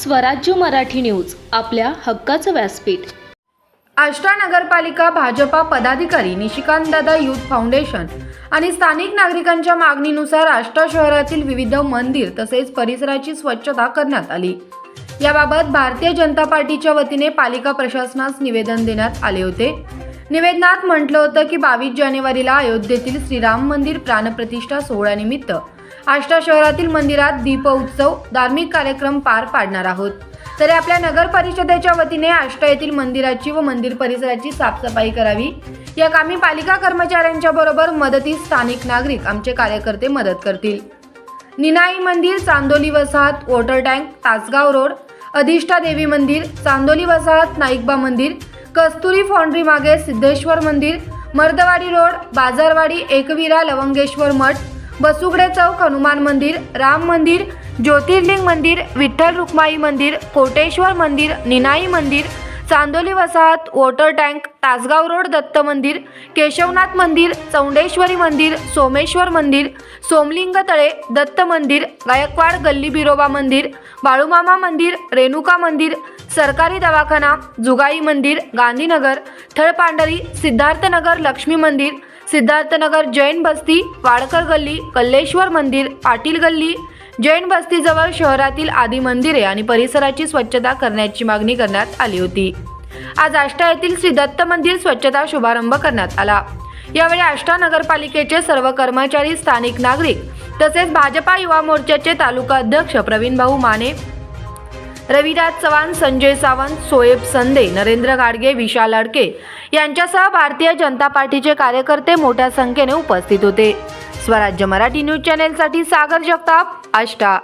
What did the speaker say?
स्वराज्य मराठी न्यूज आपल्या हक्काचं व्यासपीठ. आष्टा नगरपालिका भाजपा पदाधिकारी निशिकांतदादा युथ फाउंडेशन आणि स्थानिक नागरिकांच्या मागणीनुसार आष्टा शहरातील विविध मंदिर तसेच परिसराची स्वच्छता करण्यात आली. याबाबत भारतीय जनता पार्टीच्या वतीने पालिका प्रशासनास निवेदन देण्यात आले होते. निवेदनात म्हटलं होतं की बावीस जानेवारीला अयोध्येतील श्रीराम मंदिर प्राणप्रतिष्ठा सोहळ्यानिमित्त आष्टा शहरातील मंदिरात दीप उत्सव धार्मिक कार्यक्रम पार पाडणार आहोत. तरी आपल्या नगर परिषदेच्या वतीने आष्टा येथील मंदिराची व मंदिर परिसराची साफसफाई करावी. या कामी पालिका कर्मचाऱ्यांच्या बरोबर मदतीस स्थानिक नागरिक आमचे कार्यकर्ते मदत करतील. निनाई मंदिर चांदोली वसाहत water tank Tasgaon road Adhishtha Devi मंदिर चांदोली वसाहत नाईकबा मंदिर कस्तुरी फाउंड्री मागे सिद्धेश्वर मंदिर मर्दवाडी रोड बाजारवाडी एकवीरा लवंगेश्वर मठ बसुगडे चौक हनुमान मंदिर राम मंदिर ज्योतिर्लिंग मंदिर विठ्ठल रुक्माई मंदिर कोटेश्वर मंदिर निनाई मंदिर चांदोली वसाहत water tank Tasgaon road Datta मंदिर केशवनाथ मंदिर चौंडेश्वरी मंदिर सोमेश्वर मंदिर सोमलिंग तळे दत्त मंदिर गायकवाड गल्ली बिरोबा मंदिर बाळूमामा मंदिर रेणुका मंदिर सरकारी दवाखाना जुगाई मंदिर गांधीनगर थळपांढरी सिद्धार्थनगर लक्ष्मी मंदिर सिद्धार्थनगर जैन बस्ती वाडकर गल्ली कल्लेश्वर मंदिर पाटील गल्ली जैन बस्तीजवळ शहरातील आदी मंदिरे आणि परिसराची स्वच्छता करण्याची मागणी करण्यात आली होती. आज आष्टा येथील श्री दत्त मंदिर स्वच्छता शुभारंभ करण्यात आला. यावेळी आष्टा नगरपालिकेचे सर्व कर्मचारी स्थानिक नागरिक तसेच भाजपा युवा मोर्चाचे तालुका अध्यक्ष प्रवीण भाऊ माने रविराज चव्हाण संजय सावंत सोएब संदे नरेंद्र गाडगे विशाल अडके यांच्यासह भारतीय जनता पार्टीचे कार्यकर्ते मोठ्या संख्येने उपस्थित होते. स्वराज्य मराठी न्यूज चॅनेलसाठी सागर जगताप आष्टा.